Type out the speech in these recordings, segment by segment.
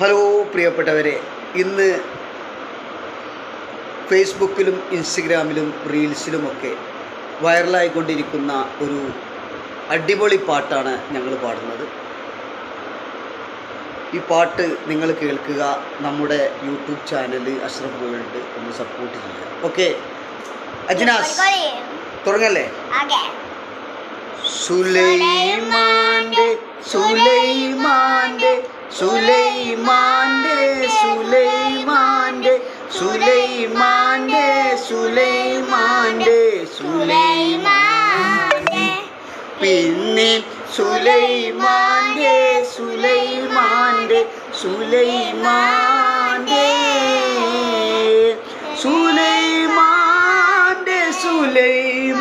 Hello പ്രിയപ്പെട്ടവരെ ഇന്ന് ഫേസ്ബുക്കിലും ഇൻസ്റ്റഗ്രാമിലും റീൽസിലുമൊക്കെ വൈറലായിക്കൊണ്ടിരിക്കുന്ന ഒരു അടിപൊളി പാട്ടാണ് ഞങ്ങൾ പാടുന്നത്. ഈ പാട്ട് നിങ്ങൾ കേൾക്കുക നമ്മുടെ യൂട്യൂബ് ചാനൽ അഷ്റഫ് വേൾഡ് ഒന്ന് സപ്പോർട്ട് ചെയ്യുക. ഓക്കെ അജ്നാസ് തുടങ്ങല്ലേ? സുലൈമാന്റെ സുലൈമാന്റെ സുലൈമാന്റെ சுலை மாண்டு சுலை மாண்டு சுலை மாண்டு பின்னே சுலை மாண்டு சுலை மாண்டு சுலை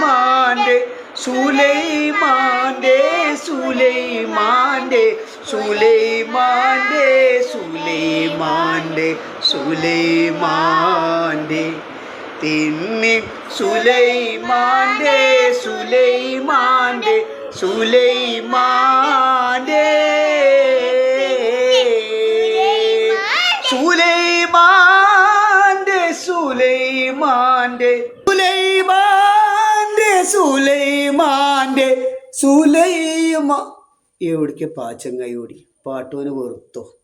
மாண்டு சுலை மாண்டு சுலை மாண்டு சுலை സുലൈമാന്റെ തിന്നി സുലൈമാന്റെ സുലൈമാന്റെ സുലൈമാന്റെ സുലൈമാന്റെ സുലൈമാന്റെ സുലൈമാന്റെ സുലൈമാന്റെ സുലൈമാ. എവിടേക്ക് പാച്ചങ്ങായി ഓടി? പാട്ടുവിന് വെറുത്തോ?